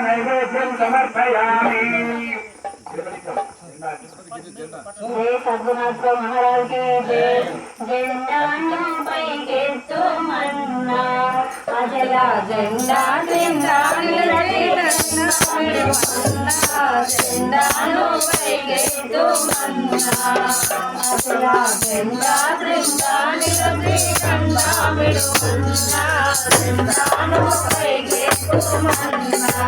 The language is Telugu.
నైవేద్యం సమర్పయామి జై సద్గుణాత్మ మహారాజు జెండాను పైకెత్తు మన్నా అజల జెండా జెండా మన్నా అజల జెండా జెండా నిలబడి కండా విడుమన్నా మన్నా